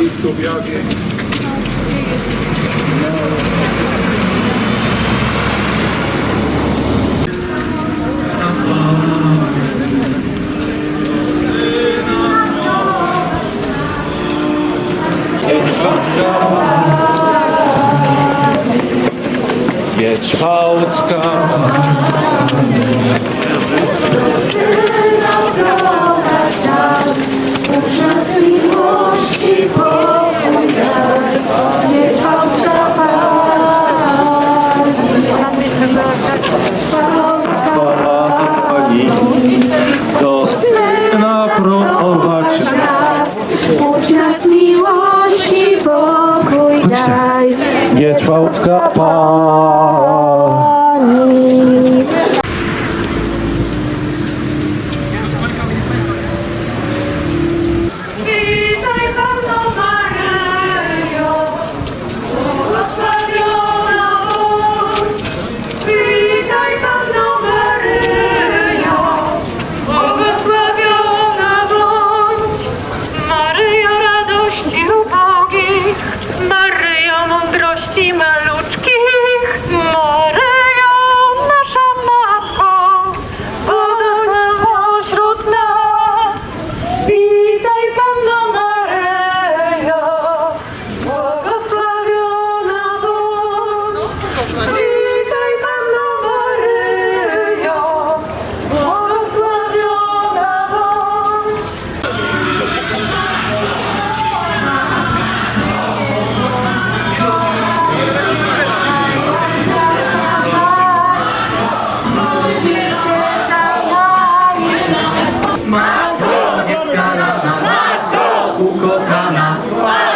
Jetzt schaut's. Jedź Chwałcka.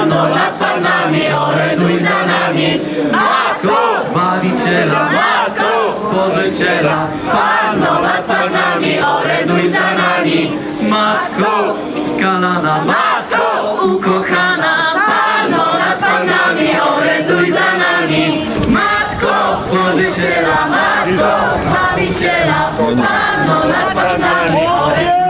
Panno nad Panami, oręduj za nami. Matko! Zbawiciela, Matko! Stworzyciela. Panno nad Panami, oręduj za nami. Matko! Skalana, Matko! Ukochana. Panno nad Panami, oręduj za nami. Matko! Stworzyciela, Matko! Zbawiciela. Panno nad Panami, oręduj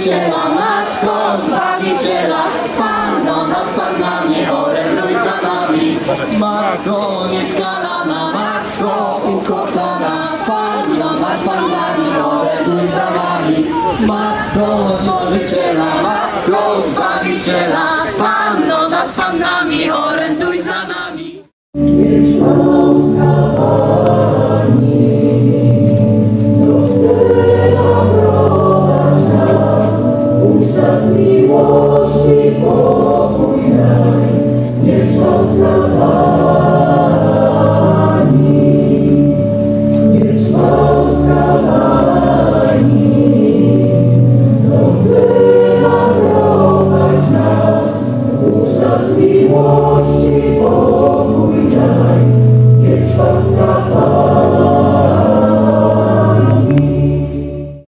Stworzyciela, Matko Zbawiciela, Panno nad Pannami, oręduj za nami. Matko nieskalana, Matko ukochana, Panno nad Pannami, oręduj za nami. Matko Stworzyciela, Matko Zbawiciela, Panno miłości pokój daj, niech noc Pani, niech noc Pani, do Syna prowadź nas, miłości niech.